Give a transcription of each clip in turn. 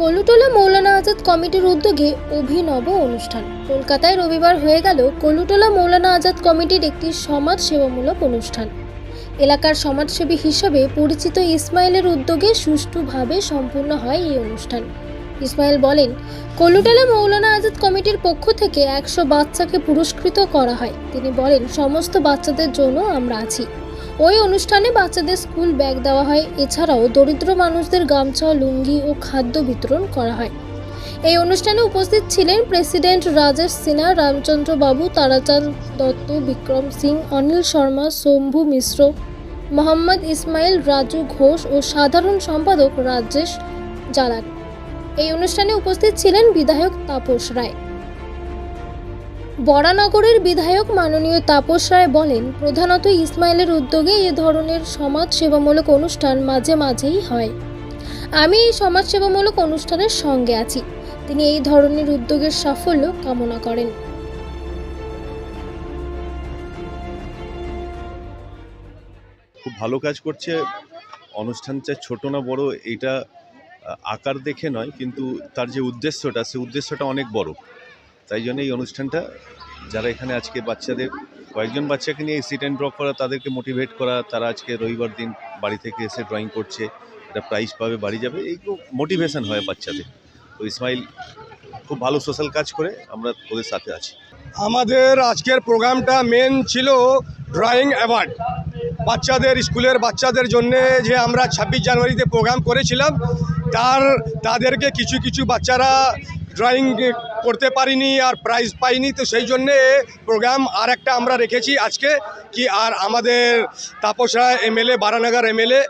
কলুটোলা মৌলানা আজাদ কমিটির উদ্যোগে অভিনব অনুষ্ঠান। কলকাতায় রবিবার হয়ে গেল কলুটোলা মৌলানা আজাদ কমিটির একটি সমাজ সেবামূলক অনুষ্ঠান। এলাকার সমাজসেবী হিসাবে পরিচিত ইসমাইলের উদ্যোগে সুষ্ঠুভাবে সম্পূর্ণ হয় এই অনুষ্ঠান। ইসমাইল বলেন কলুটোলা মৌলানা আজাদ কমিটির পক্ষ থেকে একশো বাচ্চাকে পুরস্কৃত করা হয়। তিনি বলেন, সমস্ত বাচ্চাদের জন্য আমরা আছি। ওই অনুষ্ঠানে বাচ্চাদের স্কুল ব্যাগ দেওয়া হয়। এছাড়াও দরিদ্র মানুষদের গামছা, লুঙ্গি ও খাদ্য বিতরণ করা হয়। এই অনুষ্ঠানে উপস্থিত ছিলেন প্রেসিডেন্ট রাজেশ সিনহা, রামচন্দ্র বাবু, তারাচাঁদ দত্ত, বিক্রম সিং, অনিল শর্মা, শম্ভু মিশ্র, মোহাম্মদ ইসমাইল রাজু ঘোষ ও সাধারণ সম্পাদক রাজেশ জালান এই অনুষ্ঠানে উপস্থিত ছিলেন বিধায়ক তাপস রায়। বরানগরের বিধায়ক মাননীয় তাপস রায় বলেন, প্রধানত ইসমাইলের উদ্যোগে এ ধরনের সমাজ সেবামূলক অনুষ্ঠান মাঝে মাঝেই হয়। আমি এই সমাজ সেবামূলক অনুষ্ঠানের সঙ্গে আছি। তিনি এই ধরনের উদ্যোগের সাফল্য কামনা করেন। খুব ভালো কাজ করছে। অনুষ্ঠানটা ছোট না বড়, এটা আকার দেখে নয়, কিন্তু তার যে উদ্দেশ্যটা সেই উদ্দেশ্যটা অনেক বড়। তাই জন্য এই অনুষ্ঠানটা, যারা এখানে আজকে বাচ্চাদের, কয়েকজন বাচ্চাকে নিয়ে সিট অ্যান্ড ড্রপ করা, তাদেরকে মোটিভেট করা, তারা আজকে রবিবার দিন বাড়ি থেকে এসে ড্রয়িং করছে, একটা প্রাইজ পাবে, বাড়ি যাবে, এই মোটিভেশন হয় বাচ্চাদের। তো ইসমাইল খুব ভালো সোশ্যাল কাজ করে, আমরা ওদের সাথে আছি। আমাদের আজকের প্রোগ্রামটা মেন ছিল ড্রয়িং অ্যাওয়ার্ড বাচ্চাদের স্কুলের বাচ্চাদের জন্য যে আমরা ছাব্বিশ জানুয়ারিতে প্রোগ্রাম করেছিলাম, তার, তাদেরকে কিছু কিছু বাচ্চারা ড্রয়িং করতে পারিনি আর প্রাইজ পাইনি, তো সেই জন্যে প্রোগ্রাম আর একটা আমরা রেখেছি আজকে, কি আর আমাদের তাপস রায় এমএলএ, বারানগর এমএলএ,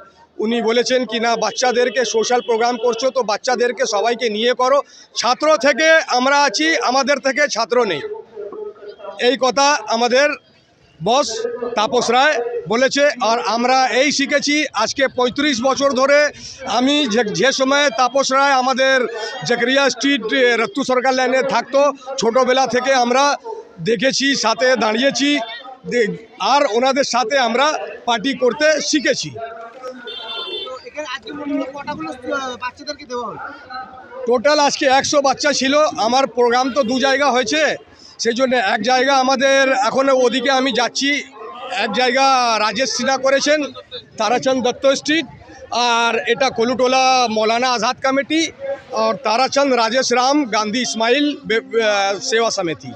উনি বলেছেন কি না, বাচ্চাদেরকে সোশ্যাল প্রোগ্রাম করছ, তো বাচ্চাদেরকে সবাইকে নিয়ে করো। ছাত্র থেকে আমরা আছি, আমাদের থেকে ছাত্র নেই। এই কথা আমাদের বস তাপস রায় বলেছে আর আমরা এই শিখেছি আজকে ৩৫ বছর ধরে। আমি যে যে সময় তাপস রায় আমাদের জাকরিয়া স্ট্রিট রত্তু সরকার লাইনে থাকতো ছোটোবেলা থেকে আমরা দেখেছি সাথে দাঁড়িয়েছি আর ওনাদের সাথে আমরা পার্টি করতে শিখেছি। টোটাল আজকে একশো বাচ্চা ছিল। আমার প্রোগ্রাম তো দু জায়গা হয়েছে। সেই জন্য এক জায়গা আমাদের এখন ওদিকে আমি যাচ্ছি। এক জায়গা রাজেশ সিনহা করেছেন, তারাচন্দ দত্ত স্ট্রিট, আর এটা কলুটোলা মৌলানা আজাদ কমিটি, আর তারাচন্দ রাজেশ রাম, গান্ধী ইসমাইল সেবা সমিতি।